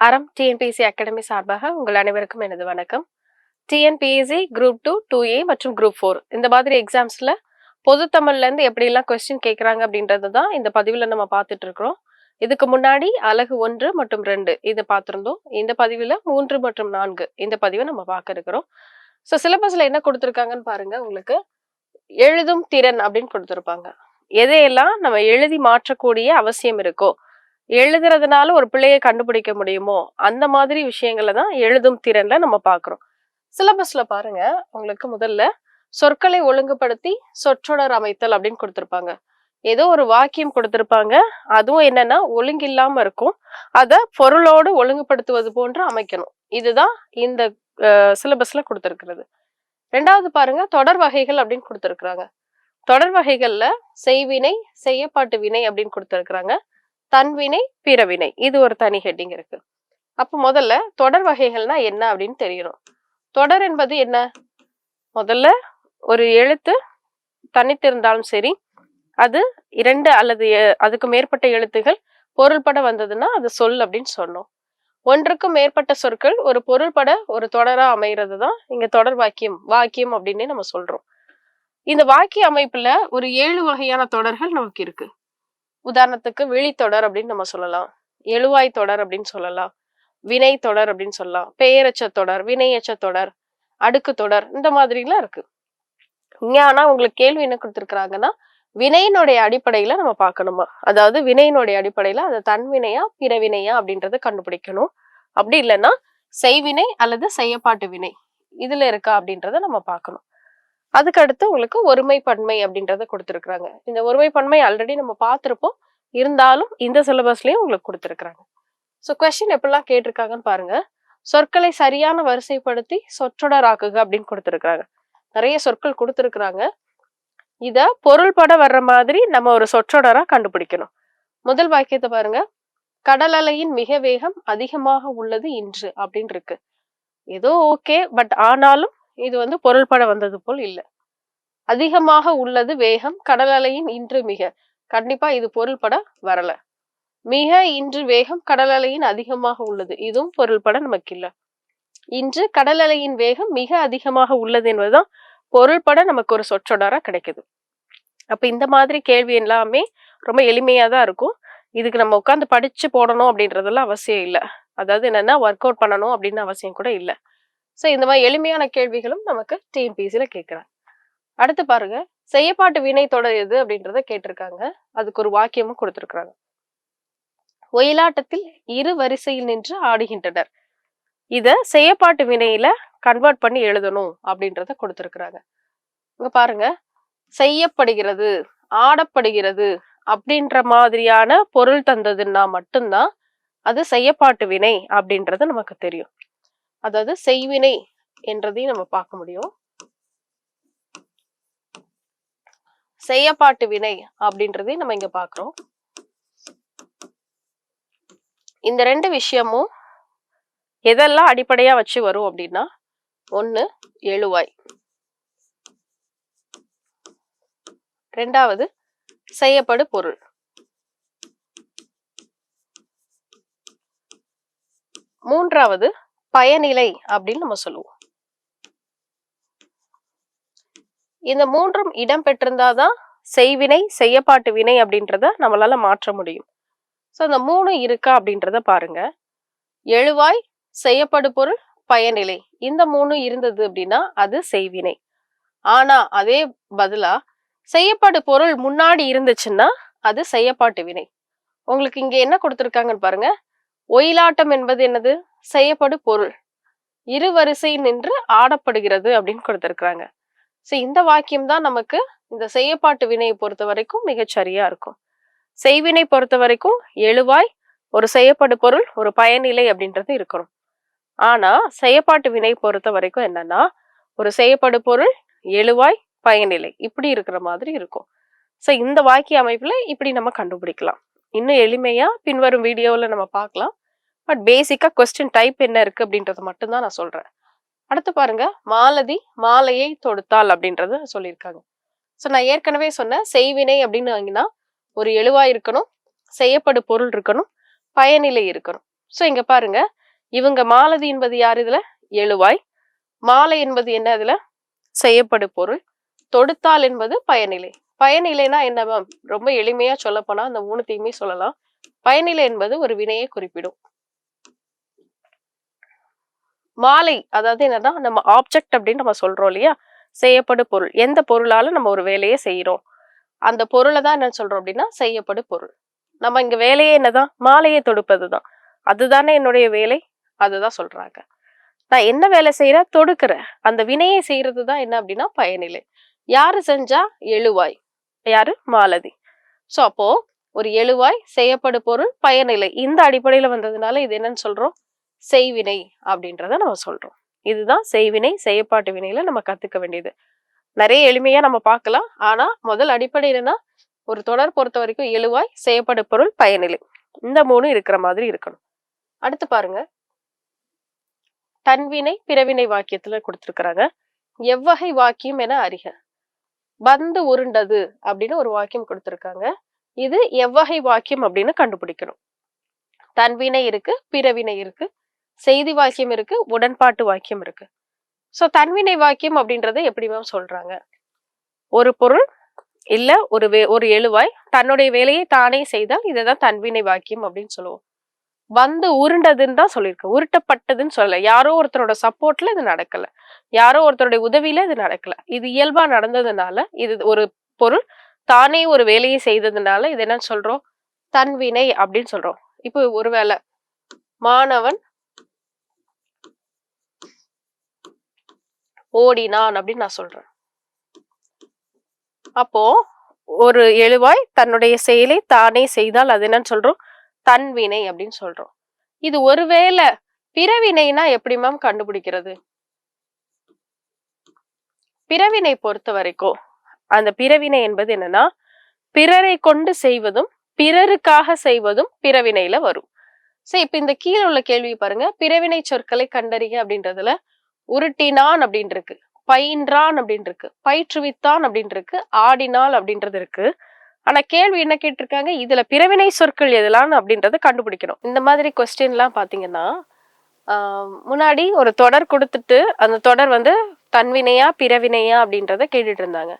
அறம் TNPSC academy சார்பாக உங்கள் அனைவருக்கும் எனது வணக்கம். TNPSC group two two A மற்றும் குரூப் ஃபோர் இந்த மாதிரி எக்ஸாம்ஸில் பொது தமிழ்லேருந்து எப்படிலாம் கொஸ்டின் கேட்குறாங்க அப்படின்றது தான் இந்த பதிவில் நம்ம பார்த்துட்டு இருக்கிறோம். இதுக்கு முன்னாடி அழகு ஒன்று மற்றும் ரெண்டு இதை பார்த்துருந்தோம். இந்த பதிவில் மூன்று மற்றும் நான்கு இந்த பதிவை நம்ம பார்க்க இருக்கிறோம். ஸோ சிலபஸில் என்ன கொடுத்துருக்காங்கன்னு பாருங்கள் உங்களுக்கு எழுதும் திறன் அப்படின்னு கொடுத்துருப்பாங்க. எதையெல்லாம் நம்ம எழுதி மாற்றக்கூடிய அவசியம் இருக்கோ எழுதுறதுனால ஒரு பிள்ளையை கண்டுபிடிக்க முடியுமோ அந்த மாதிரி விஷயங்களை தான் எழுதும் திறன்ல நம்ம பார்க்குறோம் சிலபஸ்ல பாருங்க உங்களுக்கு முதல்ல சொற்களை ஒழுங்குபடுத்தி சொற்றொடர் அமைத்தல் அப்படின்னு கொடுத்துருப்பாங்க. ஏதோ ஒரு வாக்கியம் கொடுத்துருப்பாங்க அதுவும் என்னன்னா ஒழுங்கில்லாம இருக்கும். அதை பொருளோடு ஒழுங்குபடுத்துவது போன்று அமைக்கணும். இதுதான் இந்த சிலபஸ்ல கொடுத்துருக்கிறது. ரெண்டாவது பாருங்க தொடர் வகைகள் அப்படின்னு கொடுத்துருக்குறாங்க. தொடர் வகைகள்ல செய்வினை செய்யப்பாட்டு வினை அப்படின்னு கொடுத்துருக்குறாங்க. தன்வினை பிறவினை இது ஒரு தனி ஹெட்டிங் இருக்கு. அப்போ முதல்ல தொடர் வகைகள்னா என்ன அப்படின்னு தெரியணும். தொடர் என்பது என்ன? முதல்ல ஒரு எழுத்து தனித்திருந்தாலும் சரி அது இரண்டு அல்லது அதுக்கு மேற்பட்ட எழுத்துகள் பொருள்பட வந்ததுன்னா அது சொல் அப்படின்னு சொன்னோம். ஒன்றுக்கும் மேற்பட்ட சொற்கள் ஒரு பொருள்பட ஒரு தொடரா அமைகிறது தான் இங்க தொடர் வாக்கியம் வாக்கியம் அப்படின்னு நம்ம சொல்றோம். இந்த வாக்கிய அமைப்புல ஒரு ஏழு வகையான தொடர்கள் நமக்கு இருக்கு. உதாரணத்துக்கு விழித்தொடர் அப்படின்னு நம்ம சொல்லலாம். எழுவாய் தொடர் அப்படின்னு சொல்லலாம். வினை தொடர் அப்படின்னு சொல்லலாம். பெயரச்ச தொடர் வினையச்ச தொடர் அடுக்கு தொடர் இந்த மாதிரிலாம் இருக்கு. இங்க ஆனா உங்களுக்கு கேள்வி என்ன கொடுத்துருக்குறாங்கன்னா வினையினுடைய அடிப்படையில நம்ம பார்க்கணுமா? அதாவது வினையினுடைய அடிப்படையில அது தன்வினையா பிறவினையா அப்படின்றத கண்டுபிடிக்கணும். அப்படி இல்லைன்னா செய்வினை அல்லது செய்யப்பாட்டு வினை இதுல இருக்கா அப்படின்றத நம்ம பார்க்கணும். அதுக்கு அடுத்து உங்களுக்கு ஒருமை பன்மை அப்படின்றத கொடுத்துருக்குறாங்க. இந்த ஒருமை பன்மை ஆல்ரெடி நம்ம பார்த்துருப்போம். இருந்தாலும் இந்த சிலபஸ்லயும் உங்களுக்கு கொடுத்துருக்குறாங்க. ஸோ கொஸ்டின் எப்படிலாம் கேட்டிருக்காங்கன்னு பாருங்க. சொற்களை சரியான வரிசைப்படுத்தி சொற்றொடராக்குக அப்படின்னு கொடுத்துருக்குறாங்க. நிறைய சொற்கள் கொடுத்துருக்குறாங்க. இதை பொருள்பட வர்ற மாதிரி நம்ம ஒரு சொற்றொடரா கண்டுபிடிக்கணும். முதல் வாக்கியத்தை பாருங்க. கடல் அலையின் மிக வேகம் அதிகமாக உள்ளது இன்று அப்படின்னு இருக்கு. ஏதோ ஓகே பட் ஆனாலும் இது வந்து பொருள்பட வந்தது போல் இல்லை. அதிகமாக உள்ளது வேகம் கடல் அலையின் இன்று மிக. கண்டிப்பா இது பொருள்பட வரல. மிக இன்று வேகம் கடல் அலையின் அதிகமாக உள்ளது. இதுவும் பொருள்பட நமக்கு இல்லை இன்று கடல் அலையின் வேகம் மிக அதிகமாக உள்ளது என்பதுதான் பொருள்பட நமக்கு ஒரு சொற்றொடரா கிடைக்குது. அப்ப இந்த மாதிரி கேள்வி எல்லாமே ரொம்ப எளிமையா தான் இருக்கும். இதுக்கு நம்ம உட்காந்து படிச்சு போடணும் அப்படின்றதெல்லாம் அவசியம் இல்லை. அதாவது என்னன்னா ஒர்க் அவுட் பண்ணணும் அப்படின்னு அவசியம் கூட இல்லை. ஸோ இந்த மாதிரி எளிமையான கேள்விகளும் நமக்கு டிஎன்பிசியில கேட்குறாங்க அடுத்து பாருங்க. செய்யப்பாட்டு வினை தொடர் எது அப்படின்றத கேட்டிருக்காங்க. அதுக்கு ஒரு வாக்கியமும் கொடுத்துருக்குறாங்க. ஒயிலாட்டத்தில் இரு வரிசையில் நின்று ஆடுகின்றனர். இத செய்யப்பாட்டு வினையில கன்வெர்ட் பண்ணி எழுதணும் அப்படின்றத கொடுத்துருக்குறாங்க. இங்க பாருங்க. செய்யப்படுகிறது ஆடப்படுகிறது அப்படின்ற மாதிரியான பொருள் தந்ததுன்னா மட்டும்தான் அது செய்யப்பாட்டு வினை அப்படின்றது நமக்கு தெரியும். அதாவது செய்வினை என்றதையும் நம்ம பார்க்க முடியும். செய்யப்பாட்டு வினை அப்படின்றதையும் நம்ம இங்க பாக்குறோம் இந்த ரெண்டு விஷயமும் எதெல்லாம் அடிப்படையா வச்சு வரும் அப்படின்னா ஒண்ணு எழுவாய். ரெண்டாவது செய்யப்படு பொருள். மூன்றாவது பயனிலை அப்படின்னு நம்ம சொல்லுவோம். இந்த மூன்றும் இடம் பெற்றிருந்தாதான் செய்வினை செய்யப்பாட்டு வினை அப்படின்றத நம்மளால மாற்ற முடியும். ஸோ அந்த மூணு இருக்கா அப்படின்றத பாருங்க. எழுவாய் செய்யப்படு பொருள் பயனிலை. இந்த மூணு இருந்தது அப்படின்னா அது செய்வினை. ஆனா அதே பதிலா செய்யப்படு பொருள் முன்னாடி இருந்துச்சுன்னா அது செய்யப்பாட்டு வினை. உங்களுக்கு இங்க என்ன கொடுத்துருக்காங்கன்னு பாருங்க. ஒயிலாட்டம் என்பது என்னது? செய்யப்படு பொருள். இரு வரிசை நின்று ஆடப்படுகிறது அப்படின்னு கொடுத்துருக்குறாங்க. ஸோ இந்த வாக்கியம் தான் நமக்கு இந்த செய்யப்பாட்டு வினையை பொறுத்த வரைக்கும் மிகச்சரியா இருக்கும். செய்வினை பொறுத்த வரைக்கும் எழுவாய் ஒரு செய்யப்படு பொருள் ஒரு பயனிலை அப்படின்றது இருக்கணும். ஆனா செய்யப்பாட்டு வினை பொறுத்த வரைக்கும் என்னன்னா ஒரு செய்யப்படு பொருள் எழுவாய் பயனிலை இப்படி இருக்கிற மாதிரி இருக்கும். ஸோ இந்த வாக்கிய அமைப்புல இப்படி நம்ம கண்டுபிடிக்கலாம். இன்னும் எளிமையா பின்வரும் வீடியோவில் நம்ம பார்க்கலாம். பட் பேசிக்காக கொஸ்டின் டைப் என்ன இருக்கு அப்படின்றத மட்டும்தான் நான் சொல்றேன். அடுத்து பாருங்க மாலதி மாலையை தொடுத்தாள் அப்படின்றத சொல்லியிருக்காங்க. ஸோ நான் ஏற்கனவே சொன்னேன் செய்வினை அப்படின்னு வாங்கினா ஒரு எழுவாய் இருக்கணும் செய்யப்படு பொருள் இருக்கணும் பயனிலை இருக்கணும். ஸோ இங்க பாருங்க இவங்க மாலதி என்பது யார் இதுல? எழுவாய். மாலை என்பது என்ன இதுல? செய்யப்படு பொருள். தொடுத்தால் என்பது பயனிலை. பயனிலைனா என்ன மேம் ரொம்ப எளிமையா சொல்லப்போனா அந்த மூணுத்தையுமே சொல்லலாம். பயனிலை என்பது ஒரு வினையை குறிப்பிடும். மாலை அதாவது என்னன்னா நம்ம ஆப்ஜெக்ட் அப்படின்னு நம்ம சொல்றோம் இல்லையா? செய்யப்படு பொருள். எந்த பொருளால நம்ம ஒரு வேலையை செய்யறோம்? அந்த பொருளை தான் என்ன சொல்றோம் அப்படின்னா செய்யப்படு பொருள். நம்ம இங்க வேலையே என்னதான்? மாலையை தொடுப்பது தான் அதுதானே என்னுடைய வேலை? அதுதான் சொல்றாங்க. நான் என்ன வேலை செய்யற தொடுக்கிறேன். அந்த வினையை செய்யறது தான் என்ன அப்படின்னா பயனிலை. யாரு செஞ்சா? எழுவாய். யாரு? மாலதி. ஸோ அப்போ ஒரு எழுவாய் செய்யப்படு பொருள் பயனிலை. இந்த அடிப்படையில வந்ததுனால இது என்னன்னு சொல்றோம்? செய்வினை அப்படின்றத நம்ம சொல்றோம். இதுதான் செய்வினை செய்யப்பாட்டு வினையில நம்ம கத்துக்க வேண்டியது. நிறைய எளிமையா நம்ம பார்க்கலாம். ஆனா முதல் அடிப்படை என்னன்னா ஒரு தொடர் பொறுத்த வரைக்கும் எழுவாய் செய்யப்படு பொருள் பயனிலை. இந்த மூணு இருக்கிற மாதிரி இருக்கணும். அடுத்து பாருங்க. தன்வினை பிறவினை வாக்கியத்துல கொடுத்துருக்குறாங்க. எவ்வகை வாக்கியம் என அறிக. பந்து உருண்டது அப்படின்னு ஒரு வாக்கியம் கொடுத்திருக்காங்க. இது எவ்வகை வாக்கியம் அப்படின்னு கண்டுபிடிக்கணும். தன்வினை இருக்கு பிறவினை இருக்கு செய்தி வாக்கியம் இருக்கு உடன்பாட்டு வாக்கியம் இருக்கு. சோ தன்வினை வாக்கியம் அப்படின்றத எப்படி மேம் சொல்றாங்க? ஒரு பொருள் இல்ல ஒரு வே ஒரு எழுவாய் தன்னுடைய வேலையை தானே செய்தால் இதைதான் தன்வினை வாக்கியம் அப்படின்னு சொல்லுவோம். வந்து உருண்டதுன்னு தான் சொல்லியிருக்கு. உருட்டப்பட்டதுன்னு சொல்லல. யாரோ ஒருத்தரோட சப்போர்ட்ல இது நடக்கல. யாரோ ஒருத்தருடைய உதவியில இது நடக்கல. இது இயல்பா நடந்ததுனால இது ஒரு பொருள். தானே ஒரு வேலையை செய்ததுனால இது என்ன சொல்றோம்? தன்வினை அப்படின்னு சொல்றோம். இப்போ ஒருவேளை மாணவன் ஓடினான் அப்படின்னு நான் சொல்றேன். அப்போ ஒரு எழுவாய் தன்னுடைய செயலை தானே செய்தால் அது என்னன்னு சொல்றோம்? தன்வினை அப்படின்னு சொல்றோம். இது ஒருவேளை பிறவினைனா எப்படி மேம் கண்டுபிடிக்கிறது? பிறவினை பொறுத்த வரைக்கும் அந்த பிறவினை என்பது என்னன்னா பிறரை கொண்டு செய்வதும் பிறருக்காக செய்வதும் பிறவினையில வரும். சரி இப்ப இந்த கீழே உள்ள கேள்வி பாருங்க. பிறவினை சொற்களை கண்டறிக அப்படின்றதுல உருட்டினான் அப்படின்னு இருக்கு பயின்றான் அப்படின்னு இருக்கு பயிற்றுவித்தான் அப்படின்னு இருக்கு ஆடினாள் அப்படின்றது இருக்கு. ஆனா கேள்வி என்ன கேட்டிருக்காங்க? இதுல பிறவினை சொற்கள் எதெல்லாம் அப்படின்றத கண்டுபிடிக்கணும். இந்த மாதிரி கொஸ்டின்லாம் பாத்தீங்கன்னா முன்னாடி ஒரு தொடர் கொடுத்துட்டு அந்த தொடர் வந்து தன்வினையா பிறவினையா அப்படின்றத கேட்டுட்டு இருந்தாங்க.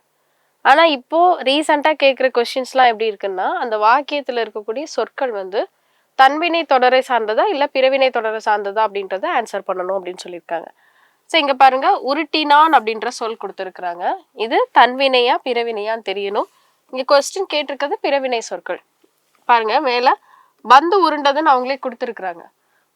ஆனா இப்போ ரீசெண்டா கேட்குற கொஸ்டின்ஸ்லாம் எப்படி இருக்குன்னா அந்த வாக்கியத்துல இருக்கக்கூடிய சொற்கள் வந்து தன்வினை தொடரை சார்ந்ததா இல்லை பிறவினை தொடரை சார்ந்ததா அப்படின்றத ஆன்சர் பண்ணணும் அப்படின்னு சொல்லியிருக்காங்க. ஸோ இங்கே பாருங்க உருட்டினான் அப்படின்ற சொல் கொடுத்துருக்குறாங்க. இது தன்வினையா பிறவினையான்னு தெரியணும். இங்கே கொஸ்டின் கேட்டிருக்கிறது பிறவினை சொற்கள். பாருங்க மேலே பந்து உருண்டதுன்னு அவங்களே கொடுத்துருக்குறாங்க.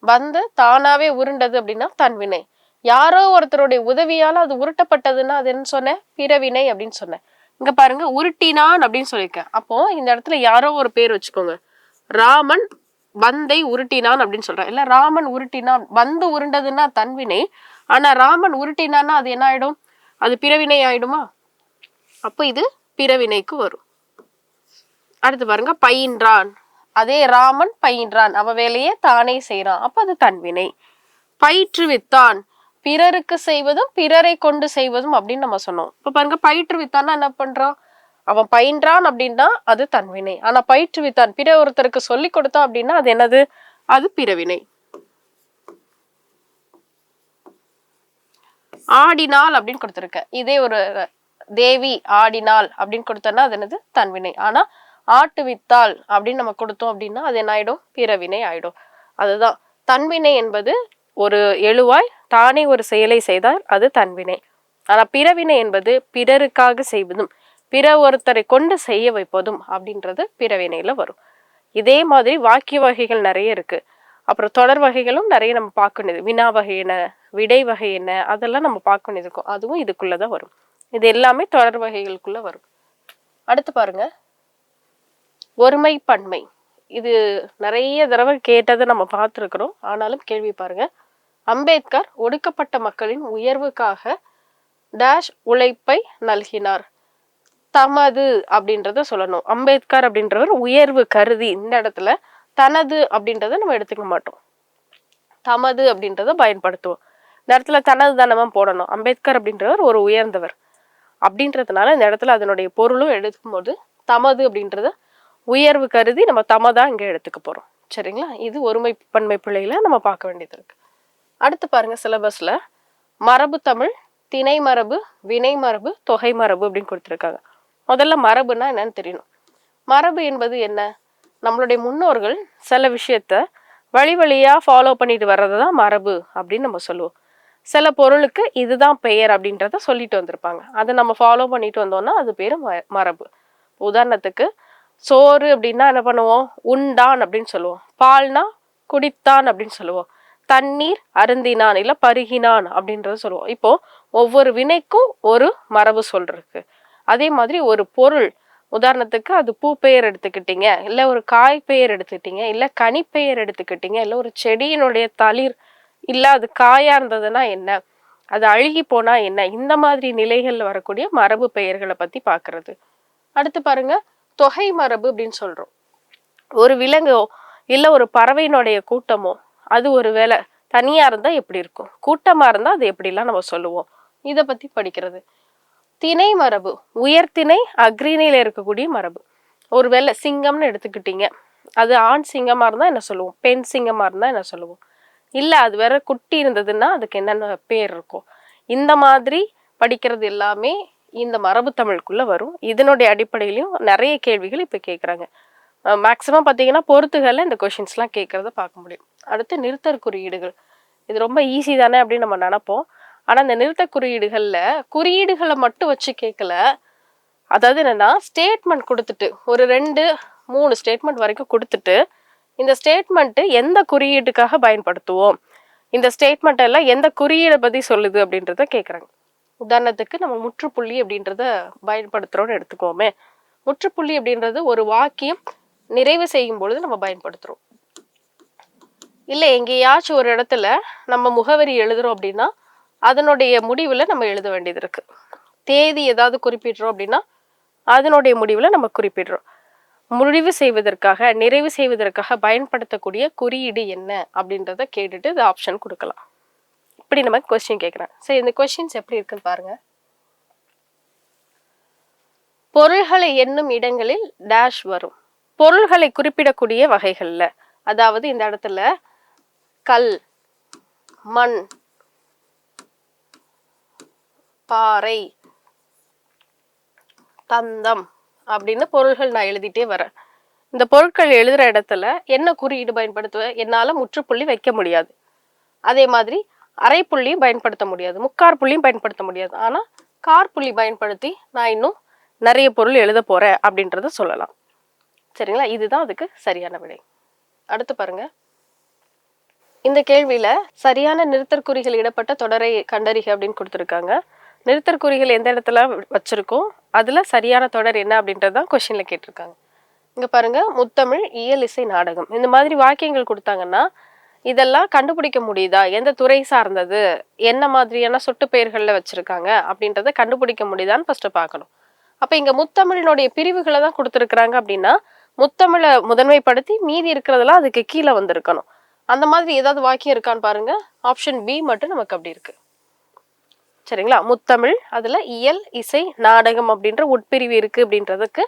பந்து தானாவே உருண்டது அப்படின்னா தன்வினை யாரோ ஒருத்தருடைய உதவியால அது உருட்டப்பட்டதுன்னா அது என்ன சொன்னேன்? பிறவினை அப்படின்னு சொன்னேன். இங்க பாருங்க உருட்டினான் அப்படின்னு சொல்லியிருக்கேன். அப்போ இந்த இடத்துல யாரோ ஒரு பேர் வச்சுக்கோங்க. ராமன் பந்தை உருட்டினான் அப்படின்னு சொல்றேன் இல்ல ராமன் உருட்டினான் பந்து உருண்டதுன்னா தன்வினை ஆனா ராமன் உருட்டினான்னா அது என்ன ஆயிடும்? அது பிறவினை ஆயிடுமா? அப்போ இது பிறவினைக்கு வரும். அடுத்து பாருங்க பயின்றான். அதே ராமன் பயின்றான். அவ வேலையே தானே செய்யறான் அப்ப அது தன்வினை பயிற்றுவித்தான். பிறருக்கு செய்வதும் பிறரை கொண்டு செய்வதும் அப்படின்னு நம்ம சொன்னோம். இப்ப பாருங்க பயிற்றுவித்தான்னா என்ன பண்றான்? அவன் பயின்றான் அப்படின்னா அது தன்வினை ஆனா பயிற்றுவித்தான். பிற ஒருத்தருக்கு சொல்லி கொடுத்தான் அப்படின்னா அது என்னது? அது பிறவினை. ஆடினால் அப்படின்னு கொடுத்துருக்க. இதே ஒரு தேவி ஆடினாள் அப்படின்னு கொடுத்தோன்னா அது என்னது? தன்வினை ஆனா ஆட்டுவித்தாள் அப்படின்னு நம்ம கொடுத்தோம் அப்படின்னா அது என்ன ஆயிடும்? பிறவினை ஆயிடும். அதுதான். தன்வினை என்பது ஒரு எழுவாய் தானே ஒரு செயலை செய்தால் அது தன்வினை ஆனா பிறவினை என்பது பிறருக்காக செய்வதும் பிற ஒருத்தரை கொண்டு செய்ய வைப்பதும் அப்படின்றது பிறவினையில வரும். இதே மாதிரி வாக்கிய வகைகள் நிறைய இருக்கு. அப்புறம் தொடர் வகைகளும் நிறைய நம்ம பார்க்கணும் வினா வகை என்ன விடை வகை என்ன அதெல்லாம் நம்ம பார்க்கணும் இருக்கும். அதுவும் இதுக்குள்ளதான் வரும். இது எல்லாமே தொடர் வகைகளுக்குள்ள வரும். அடுத்து பாருங்க. ஒருமை பன்மை. இது நிறைய தடவை கேட்டதை நம்ம பார்த்துருக்குறோம். ஆனாலும் கேள்வி பாருங்க. அம்பேத்கர் ஒடுக்கப்பட்ட மக்களின் உயர்வுக்காக டேஷ் உழைப்பை நல்கினார். தமது அப்படின்றத சொல்லணும். அம்பேத்கர் அப்படின்றவர் உயர்வு கருதி இந்த இடத்துல தனது அப்படின்றத நம்ம எடுத்துக்க மாட்டோம். தமது அப்படின்றத பயன்படுத்துவோம். இந்த இடத்துல தனது தானமா போடணும். அம்பேத்கர் அப்படின்றவர் ஒரு உயர்ந்தவர். அப்படின்றதுனால இந்த இடத்துல அதனுடைய பொருளும் எடுக்கும்போது தமது அப்படின்றத உயர்வு கருதி நம்ம தமதா இங்கே எடுத்துக்க போகிறோம் சரிங்களா? இது ஒருமை பன்மை பிள்ளைகளை நம்ம பார்க்க வேண்டியது இருக்கு. அடுத்து பாருங்க சிலபஸ்ல மரபு தமிழ் திணை மரபு வினை மரபு தொகை மரபு அப்படின்னு கொடுத்துருக்காங்க. முதல்ல மரபுனா என்னன்னு தெரியணும். மரபு என்பது என்ன? நம்மளுடைய முன்னோர்கள் சில விஷயத்த வழி வழியாக ஃபாலோ பண்ணிட்டு வர்றது தான் மரபு அப்படின்னு நம்ம சொல்லுவோம். சில பொருளுக்கு இதுதான் பெயர் அப்படின்றத சொல்லிட்டு வந்திருப்பாங்க. அதை நம்ம ஃபாலோ பண்ணிட்டு வந்தோம்னா அது பேர் ம- மரபு. உதாரணத்துக்கு சோறு அப்படின்னா என்ன பண்ணுவோம்? உண்டான் அப்படின்னு சொல்லுவோம். பால்னா குடித்தான் அப்படின்னு சொல்லுவோம். தண்ணீர் அருந்தினான் இல்லை பருகினான் அப்படின்றத சொல்லுவோம். இப்போ ஒவ்வொரு வினைக்கும் ஒரு மரபு சொல் இருக்கு. அதே மாதிரி ஒரு பொருள் உதாரணத்துக்கு அது பூ பெயர் எடுத்துக்கிட்டீங்க இல்லை ஒரு காய் பெயர் எடுத்துக்கிட்டீங்க இல்லை கனி பெயர் எடுத்துக்கிட்டீங்க இல்லை ஒரு செடியினுடைய தளிர் இல்லை அது காயா இருந்ததுன்னா என்ன? அது அழுகி போனா என்ன? இந்த மாதிரி நிலைகளில் வரக்கூடிய மரபு பெயர்களை பத்தி பார்க்குறது அடுத்து பாருங்க தொகை மரபு அப்படின்னு சொல்றோம். ஒரு விலங்கோ இல்லை ஒரு பறவையினுடைய கூட்டமோ அது ஒரு வேலை தனியா இருந்தா எப்படி இருக்கும்? கூட்டமா இருந்தா அது எப்படிலாம் நம்ம சொல்லுவோம்? இதை பத்தி படிக்கிறது. திணை மரபு உயர்திணை அக்ரிணையில இருக்கக்கூடிய மரபு. ஒருவேளை சிங்கம்னு எடுத்துக்கிட்டீங்க. அது ஆண் சிங்கமா இருந்தா என்ன சொல்லுவோம்? பெண் சிங்கமா இருந்தா என்ன சொல்லுவோம்? இல்லை அது வேற குட்டி இருந்ததுன்னா அதுக்கு என்னென்ன பேர் இருக்கும் இந்த மாதிரி படிக்கிறது எல்லாமே இந்த மரபு தமிழுக்குள்ளே வரும். இதனுடைய அடிப்படையிலையும் நிறைய கேள்விகள் இப்போ கேட்குறாங்க மேக்ஸிமம் பார்த்தீங்கன்னா பொறுத்துகளில் இந்த கொஷின்ஸ்லாம் கேட்குறத பார்க்க முடியும். அடுத்து நிறுத்தற் குறியீடுகள். இது ரொம்ப ஈஸி தானே அப்படின்னு நம்ம நினப்போம். ஆனால் இந்த நிறுத்த குறியீடுகளில் குறியீடுகளை மட்டும் வச்சு கேட்கல அதாவது என்னன்னா ஸ்டேட்மெண்ட் கொடுத்துட்டு ஒரு ரெண்டு மூணு ஸ்டேட்மெண்ட் வரைக்கும் கொடுத்துட்டு இந்த ஸ்டேட்மெண்ட்டு எந்த குறியீட்டுக்காக பயன்படுத்துவோம்? இந்த ஸ்டேட்மெண்ட் எல்லாம் எந்த குறியீடை பற்றி சொல்லுது அப்படின்றத கேட்குறாங்க உதாரணத்துக்கு நம்ம முற்றுப்புள்ளி அப்படின்றத பயன்படுத்துகிறோம்னு எடுத்துக்கோமே. முற்றுப்புள்ளி அப்படின்றது ஒரு வாக்கியம் நிறைவு செய்யும் பொழுது நம்ம பயன்படுத்துகிறோம் இல்லை எங்கேயாச்சும் ஒரு இடத்துல நம்ம முகவரி எழுதுகிறோம் அப்படின்னா அதனுடைய முடிவில் நம்ம எழுத வேண்டியது இருக்குது தேதி ஏதாவது குறிப்பிடுறோம் அப்படின்னா அதனுடைய முடிவில் நம்ம குறிப்பிடுறோம். முடிவு செய்வதற்காக நிறைவு செய்வதற்காக பயன்படுத்தக்கூடிய குறியீடு என்ன அப்படின்றத கேட்டுட்டு இது ஆப்ஷன் கொடுக்கலாம். இப்படி நம்ம கொஸ்டின் கேட்குறேன் சரி இந்த கொஸ்டின்ஸ் எப்படி இருக்குன்னு பாருங்க. பொருள்களை எண்ணும் இடங்களில் டேஷ் வரும். பொருள்களை குறிப்பிடக்கூடிய வகைகளில் அதாவது இந்த இடத்துல கல் மண் பாறை தந்தம் அப்படின்னு பொருள்கள் நான் எழுதிட்டே வரேன். இந்த பொருட்கள் எழுதுற இடத்துல என்ன குறியீடு பயன்படுத்துவேன் என்னால முற்றுப்புள்ளி வைக்க முடியாது. அதே மாதிரி அரைப்புள்ளியும் பயன்படுத்த முடியாது. முக்கார் புள்ளியும் பயன்படுத்த முடியாது. ஆனா கார் புள்ளி பயன்படுத்தி நான் இன்னும் நிறைய பொருள் எழுத போறேன் அப்படின்றத சொல்லலாம். சரிங்களா? இதுதான் அதுக்கு சரியான விடை. அடுத்து பாருங்க. இந்த கேள்வியில சரியான நிறுத்தற்குறிகள் இடப்பட்ட தொடரை கண்டறிக அப்படின்னு கொடுத்துருக்காங்க. நிறுத்தற்குறிகள் எந்த இடத்துல வச்சிருக்கோம்? அதில் சரியான தொடர் என்ன அப்படின்றது தான் கொஷினில் கேட்டிருக்காங்க. இங்கே பாருங்க முத்தமிழ் இயல் இசை நாடகம். இந்த மாதிரி வாக்கியங்கள் கொடுத்தாங்கன்னா இதெல்லாம் கண்டுபிடிக்க முடியுதா? எந்த துறை சார்ந்தது? என்ன மாதிரியான சொட்டு பெயர்களில் வச்சுருக்காங்க? அப்படின்றத கண்டுபிடிக்க முடியுதான்னு ஃபஸ்ட்டு பார்க்கணும். அப்போ இங்கே முத்தமிழினுடைய பிரிவுகளை தான் கொடுத்துருக்குறாங்க அப்படின்னா முத்தமிழை முதன்மைப்படுத்தி மீதி இருக்கிறதெல்லாம் அதுக்கு கீழே வந்திருக்கணும். அந்த மாதிரி ஏதாவது வாக்கியம் இருக்கான்னு பாருங்கள் ஆப்ஷன் பி மட்டும் நமக்கு அப்படி இருக்குது சரிங்களா? முத்தமிழ் அதில் இயல் இசை நாடகம் அப்படின்ற உட்பிரிவு இருக்கு அப்படின்றதுக்கு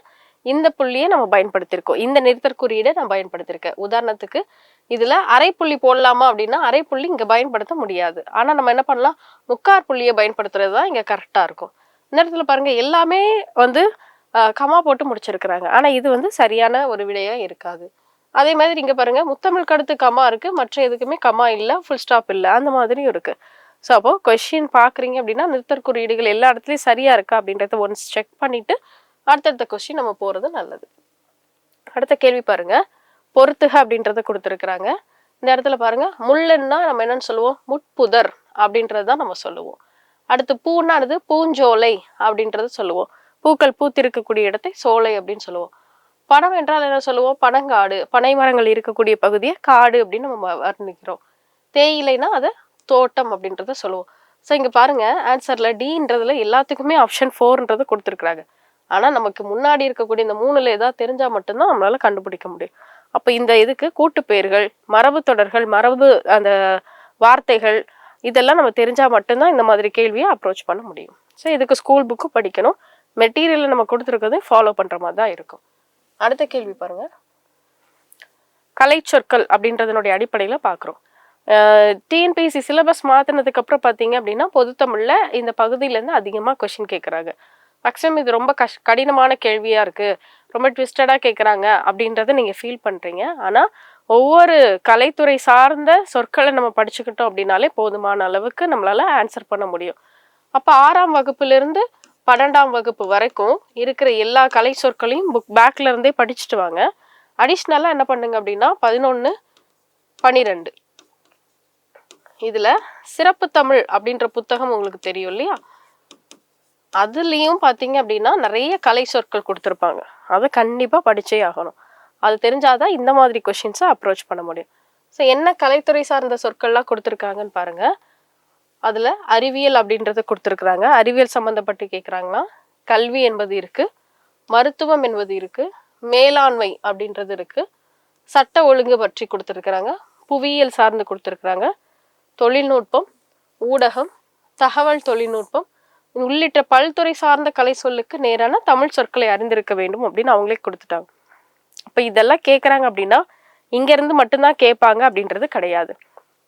இந்த புள்ளியை நம்ம பயன்படுத்தியிருக்கோம். இந்த நிறுத்தற்குறியீடை நான் பயன்படுத்தியிருக்கேன். உதாரணத்துக்கு இதில் அரை புள்ளி போடலாமா அப்படின்னா அரை புள்ளி இங்கே பயன்படுத்த முடியாது. ஆனால் நம்ம என்ன பண்ணலாம்? முக்கார் புள்ளியை பயன்படுத்துறது தான் இங்கே கரெக்டாக இருக்கும். இந்த இடத்துல பாருங்க எல்லாமே வந்து கமா போட்டு முடிச்சிருக்கிறாங்க. ஆனால் இது வந்து சரியான ஒரு விடையாக இருக்காது. அதே மாதிரி இங்கே பாருங்க முத்தமிழ் கடுத்து கமா இருக்கு. மற்ற எதுக்குமே கமா இல்லை ஃபுல் ஸ்டாப் இல்லை. அந்த மாதிரியும் இருக்குது ஸோ அப்போது கொஷின் பார்க்குறீங்க அப்படின்னா நிறுத்தற் குறியீடுகள் எல்லா இடத்துலையும் சரியாக இருக்கா அப்படின்றத ஒன்ஸ் செக் பண்ணிவிட்டு அடுத்தடுத்த கொஷின் நம்ம போகிறது நல்லது. அடுத்த கேள்வி பாருங்க. பொறுத்துக அப்படின்றத கொடுத்துருக்குறாங்க. இந்த இடத்துல பாருங்கள் முள்ளுன்னா நம்ம என்னென்னு சொல்லுவோம்? முட்புதர் அப்படின்றது தான் நம்ம சொல்லுவோம். அடுத்து பூன்னானது பூஞ்சோலை அப்படின்றத சொல்லுவோம். பூக்கள் பூத்திருக்கக்கூடிய இடத்தை சோலை அப்படின்னு சொல்லுவோம். பணம் என்றால் என்ன சொல்லுவோம்? பனங்காடு பனை மரங்கள் இருக்கக்கூடிய பகுதியை காடு அப்படின்னு நம்ம வர்ணிக்கிறோம். தேயிலைனா அதை தோட்டம் அப்படின்றத சொல்லுவோம். ஸோ இங்கே பாருங்க ஆன்சரில் டின்றதுல எல்லாத்துக்குமே ஆப்ஷன் ஃபோர்ன்றதை கொடுத்துருக்குறாங்க. ஆனால் நமக்கு முன்னாடி இருக்கக்கூடிய இந்த மூணில் ஏதாவது தெரிஞ்சால் மட்டும்தான் நம்மளால் கண்டுபிடிக்க முடியும். அப்போ இந்த இதுக்கு கூட்டு பெயர்கள் மரபு தொடர்கள் மரபு அந்த வார்த்தைகள் இதெல்லாம் நம்ம தெரிஞ்சால் மட்டும்தான் இந்த மாதிரி கேள்வியை அப்ரோச் பண்ண முடியும். ஸோ இதுக்கு ஸ்கூல் புக்கு படிக்கணும். மெட்டீரியலை நம்ம கொடுத்துருக்கதை ஃபாலோ பண்ணுற மாதிரி தான் இருக்கும். அடுத்த கேள்வி பாருங்கள் கலை சொற்கள் அப்படின்றதனுடைய அடிப்படையில் பார்க்குறோம் டிஎன்பிஎஸ்சி சிலபஸ் மாற்றினதுக்கு அப்புறம் பார்த்தீங்க அப்படின்னா பொதுத்தமிழில் இந்த பகுதியிலேருந்து அதிகமாக கொஷின் கேட்குறாங்க மேக்ஸிமம் இது ரொம்ப கஷ் கடினமான கேள்வியாக இருக்குது ரொம்ப ட்விஸ்டடாக கேட்குறாங்க அப்படின்றத நீங்கள் ஃபீல் பண்ணுறீங்க ஆனால் ஒவ்வொரு கலைத்துறை சார்ந்த சொற்களை நம்ம படிச்சுக்கிட்டோம் அப்படின்னாலே போதுமான அளவுக்கு நம்மளால் ஆன்சர் பண்ண முடியும். அப்போ ஆறாம் வகுப்புலேருந்து பன்னெண்டாம் வகுப்பு வரைக்கும் இருக்கிற எல்லா கலை சொற்களையும் புக் பேக்ல இருந்தே படிச்சுட்டு வாங்க. அடிஷ்னலாக என்ன பண்ணுங்க அப்படின்னா பதினொன்று பன்னிரெண்டு. இதில் சிறப்பு தமிழ் அப்படின்ற புத்தகம் உங்களுக்கு தெரியும் இல்லையா? அதுலேயும் பார்த்தீங்க அப்படின்னா நிறைய கலை சொற்கள் கொடுத்துருப்பாங்க. அதை கண்டிப்பாக படித்தே ஆகணும். அது தெரிஞ்சாதான் இந்த மாதிரி கொஷின்ஸை அப்ரோச் பண்ண முடியும். ஸோ என்ன கலைத்துறை சார்ந்த சொற்கள்லாம் கொடுத்துருக்காங்கன்னு பாருங்கள் அதில் அறிவியல் அப்படின்றத கொடுத்துருக்குறாங்க. அறிவியல் சம்மந்தப்பட்டு கேட்குறாங்கன்னா கல்வி என்பது இருக்குது மருத்துவம் என்பது இருக்குது மேலாண்மை அப்படின்றது இருக்குது சட்ட ஒழுங்கு பற்றி கொடுத்துருக்குறாங்க புவியியல் சார்ந்து கொடுத்துருக்குறாங்க தொழில்நுட்பம் ஊடகம் தகவல் தொழில்நுட்பம் உள்ளிட்ட பல்துறை சார்ந்த கலை சொல்லுக்கு நேரான தமிழ் சொற்களை அறிந்திருக்க வேண்டும் அப்படின்னு அவங்களே கொடுத்துட்டாங்க. இப்போ இதெல்லாம் கேட்குறாங்க அப்படின்னா இங்கேருந்து மட்டும்தான் கேட்பாங்க அப்படின்றது கிடையாது.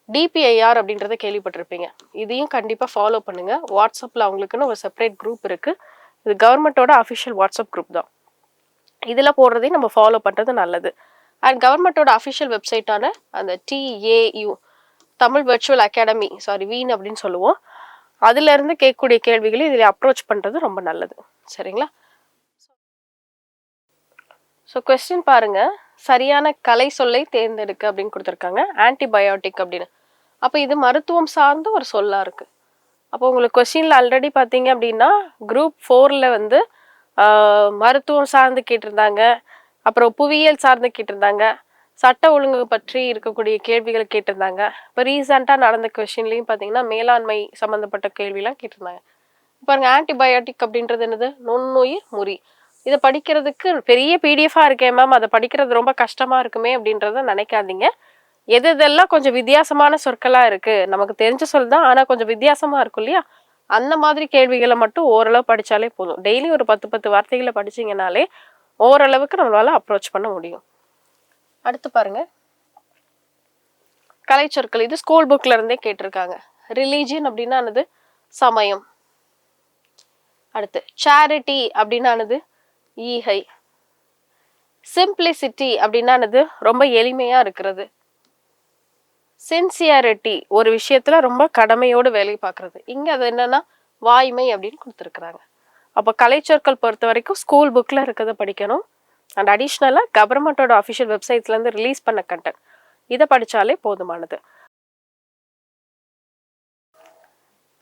டிபிஐஆர் அப்படின்றத கேள்விப்பட்டிருப்பீங்க. இதையும் கண்டிப்பாக ஃபாலோ பண்ணுங்கள் வாட்ஸ்அப்பில் அவங்களுக்குன்னு ஒரு செப்பரேட் குரூப் இருக்குது இது கவர்மெண்ட்டோட அஃபிஷியல் வாட்ஸ்அப் குரூப் தான். இதில் போடுறதையும் நம்ம ஃபாலோ பண்ணுறது நல்லது. அண்ட் கவர்மெண்ட்டோட அஃபிஷியல் வெப்சைட்டான அந்த TAU Tamil virtual academy sorry வீண் அப்படின்னு சொல்லுவோம். அதுலேருந்து கேட்கக்கூடிய கேள்விகளை இதில் அப்ரோச் பண்ணுறது ரொம்ப நல்லது. சரிங்களா? ஸோ கொஸ்டின் பாருங்கள் சரியான கலை சொல்லை தேர்ந்தெடுக்க அப்படின்னு கொடுத்துருக்காங்க. ஆன்டிபயோட்டிக் அப்படின்னு. அப்போ இது மருத்துவம் சார்ந்த ஒரு சொல்லாக இருக்குது அப்போ உங்களுக்கு கொஸ்டின்ல ஆல்ரெடி பார்த்தீங்க அப்படின்னா குரூப் ஃபோரில் வந்து மருத்துவம் சார்ந்து கேட்டிருந்தாங்க. அப்புறம் புவியியல் சார்ந்து கேட்டிருந்தாங்க. சட்ட ஒழுங்கு பற்றி இருக்கக்கூடிய கேள்விகள் கேட்டிருந்தாங்க. இப்போ ரீசெண்டாக நடந்த கொஷின்லையும் பார்த்தீங்கன்னா மேலாண்மை சம்மந்தப்பட்ட கேள்விலாம் கேட்டிருந்தாங்க. பாருங்க ஆன்டிபயோட்டிக் அப்படின்றது என்னது? நுண்ணுயிர் முறி. இதை படிக்கிறதுக்கு பெரிய பிடிஎஃபாக இருக்கேன் மேம் அதை படிக்கிறது ரொம்ப கஷ்டமாக இருக்குமே அப்படின்றத நினைக்காதீங்க. எது இதெல்லாம் கொஞ்சம் வித்தியாசமான சொற்களாக இருக்குது நமக்கு தெரிஞ்ச சொல் தான் ஆனால் கொஞ்சம் வித்தியாசமாக இருக்கும் இல்லையா? அந்த மாதிரி கேள்விகளை மட்டும் ஓரளவு படித்தாலே போதும். டெய்லி ஒரு பத்து பத்து வார்த்தைகளை படிச்சிங்கனாலே ஓரளவுக்கு நம்மளால அப்ரோச் பண்ண முடியும். அடுத்து பாருங்க. கலைச்சொற்கள். இது ஸ்கூல் புக்ல இருந்தே கேட்டிருக்காங்க. ரிலீஜியன் அப்படின்னா என்னது சமயம். அடுத்து சேரிட்டி அப்படின்னானது ஈகை. சிம்பிளிசிட்டி அப்படின்னானது ரொம்ப எளிமையா இருக்கிறது. சின்சியாரிட்டி ஒரு விஷயத்துல ரொம்ப கடமையோடு வேலை பார்க்கறது. இங்க அது என்னன்னா வாய்மை அப்படின்னு கொடுத்துருக்குறாங்க. அப்போ கலைச்சொற்கள் பொறுத்த வரைக்கும் ஸ்கூல் புக்கில் இருக்கிறத படிக்கணும். அண்ட் அடிஷ்னலாக கவர்மெண்ட்டோட அஃபிஷியல் வெப்சைட்ஸ்லேருந்து ரிலீஸ் பண்ண கண்டென்ட் இதை படித்தாலே போதுமானது.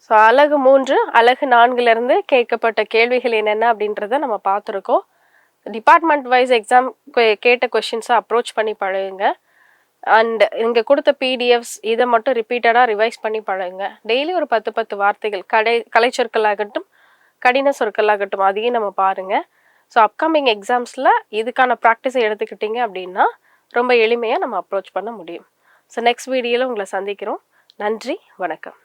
ஸோ அழகு மூன்று அழகு நான்குலேருந்து கேட்கப்பட்ட கேள்விகள் என்னென்ன அப்படின்றத நம்ம பார்த்துருக்கோம். டிபார்ட்மெண்ட் வைஸ் எக்ஸாம் கேட்ட கொஷின்ஸை அப்ரோச் பண்ணி பழகுங்க. அண்ட் இங்கே கொடுத்த பிடிஎஃப்ஸ் இதை மட்டும் ரிப்பீட்டடாக ரிவைஸ் பண்ணி பழகுங்க. டெய்லி ஒரு பத்து பத்து வார்த்தைகள் கடை கலைச்சொற்களாகட்டும் கடின சொற்களாகட்டும் அதையும் நம்ம பாருங்கள் ஸோ அப்கமிங் எக்ஸாம்ஸில் இதுக்கான ப்ராக்டிஸை எடுத்துக்கிட்டீங்க அப்படின்னா ரொம்ப எளிமையாக நம்ம அப்ரோச் பண்ண முடியும். ஸோ நெக்ஸ்ட் வீடியோவில் உங்களை சந்திக்கிறோம். நன்றி வணக்கம்.